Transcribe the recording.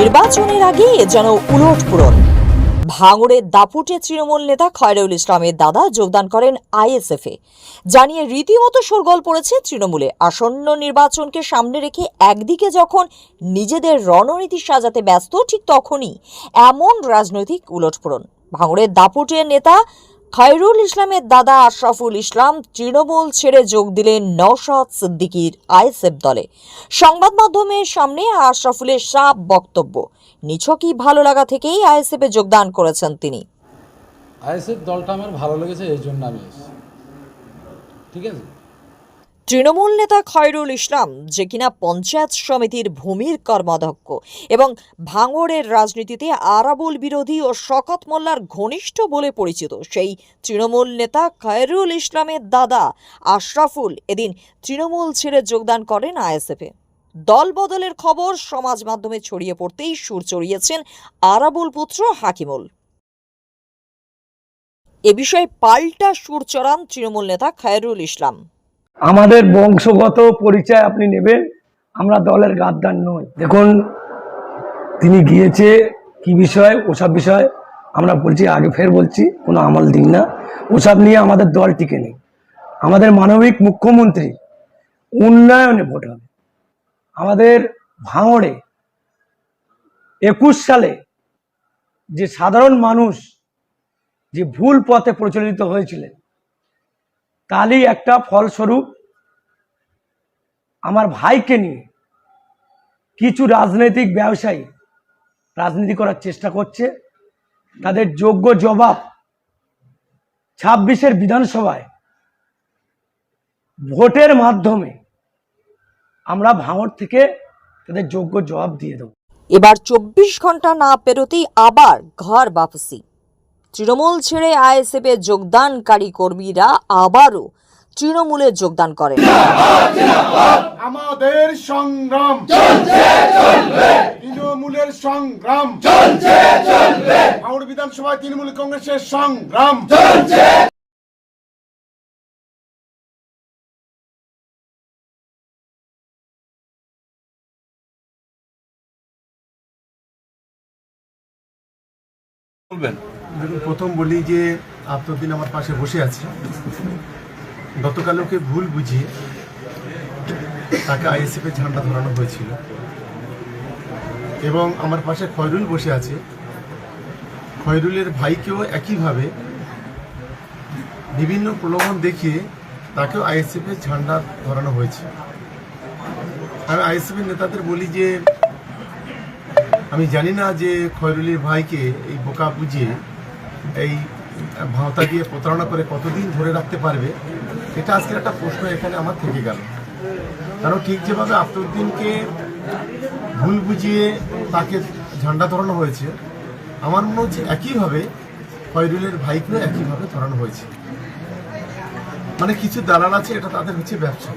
নির্বাচনের আগে যেন উলট পূরণ ভাঙড়ের দাপুটে তৃণমূল নেতা খয়রুল ইসলামের দাদা যোগদান করেন আইএসএফ। জানিয়ে রীতিমতো শোরগোল পড়েছে তৃণমূলে। আসন্ন নির্বাচনকে সামনে রেখে একদিকে যখন নিজেদের রণনীতি সাজাতে ব্যস্ত, ঠিক তখনই এমন রাজনৈতিক উলটপূরণ ভাঙড়ের দাপুটের নেতা খয়রুল ইসলামের দাদা আশরাফুল ইসলাম তৃণমূল ছেড়ে যোগ দিলেন নওশাদ সিদ্দিকির আইএসএফ দলে। সংবাদ মাধ্যমের সামনে আশরাফুলের সাপ বক্তব্য। নিছকই ভালো লাগা থেকেই আইএসএফে যোগদান করেছেন তিনি। আইএসএফ দলটা আমার ভালো লেগেছে, এই জন্য আমি ঠিক আছে? তৃণমূল নেতা খয়রুল ইসলাম, যে কিনা পঞ্চায়েত সমিতির ভূমির কর্মাধ্যক্ষ এবং ভাঙড়ের রাজনীতিতে আরাবুল বিরোধী ও শকত মোল্লার ঘনিষ্ঠ বলে পরিচিত সেই তৃণমূল নেতা খয়রুল ইসলামের দাদা আশরাফুল এদিন তৃণমূল ছেড়ে যোগদান করেন আইএসএফে। দল বদলের খবর সমাজ মাধ্যমে ছড়িয়ে পড়তেই সুর চড়িয়েছেন আরাবুল পুত্র হাকিমুল। এ বিষয়ে পাল্টা সুর চড়ান তৃণমূল নেতা খয়রুল ইসলাম। আমাদের বংশগত পরিচয় আপনি নেবেন, আমরা দলের গাদ্দার নই। দেখুন, তিনি গিয়েছে কি বিষয়, ওসব বিষয় আমরা বলছি, আগে ফের বলছি, কোনো আমল দিন না। ওসব নিয়ে আমাদের দল টিকে নেই। আমাদের মানবিক মুখ্যমন্ত্রী উন্নয়নে ভোট হবে। আমাদের ভাঙড়ে একুশ সালে যে সাধারণ মানুষ যে ভুল পথে প্রচলিত হয়েছিলেন তারই একটা ফলস্বরূপ আমার ভাইকে নিয়ে কিছু রাজনৈতিক ব্যবসায়ী রাজনীতি করার চেষ্টা করছে। তাদের যোগ্য জবাব ছাব্বিশের বিধানসভায় ভোটের মাধ্যমে আমরা ভাঙড় থেকে তাদের যোগ্য জবাব দিয়ে দেবো। এবার চব্বিশ ঘণ্টা না পেরোতেই আবার ঘর বাপসি। তৃণমূল ছেড়ে আইএসএফে যোগদানকারী কর্মীরা আবারও তৃণমূলে যোগদান করেন। আমাদের সংগ্রাম। তৃণমূলের সংগ্রাম। হাওড় বিধানসভায় তৃণমূল কংগ্রেসের সংগ্রাম। প্রথম বলি যে এতদিন আমার পাশে বসে আছে। গতকাল ওকে ভুল বুঝিয়ে তাকে আইএসএফ এর ঝান্ডা ধরানো হয়েছিল। এবং আমার পাশে খয়রুল বসে আছে। খয়রুলের ভাইকেও একইভাবে বিভিন্ন প্রলোভন দেখিয়ে তাকেও আইএসএফ এর ঝান্ডা ধরানো হয়েছে। আমি আইএসএফ এর নেতাদের বলি যে, আমি জানি না যে খয়রুলের ভাইকে এই বোকা বুঝিয়ে এই ভাওতা দিয়ে প্রতারণা করে কতদিন ধরে রাখতে পারবে, এটা আজকের একটা প্রশ্ন এখানে আমার থেকে গেল। কারণ ঠিক যেভাবে আফতউদ্দিনকে ভুল বুঝিয়ে তাকে ঝান্ডা ধরানো হয়েছে, আমার মনে হচ্ছে একইভাবে খয়রুলের ভাইকেও একইভাবে ধরানো হয়েছে। মানে কিছু দালাল আছে, এটা তাদের হচ্ছে ব্যবসা।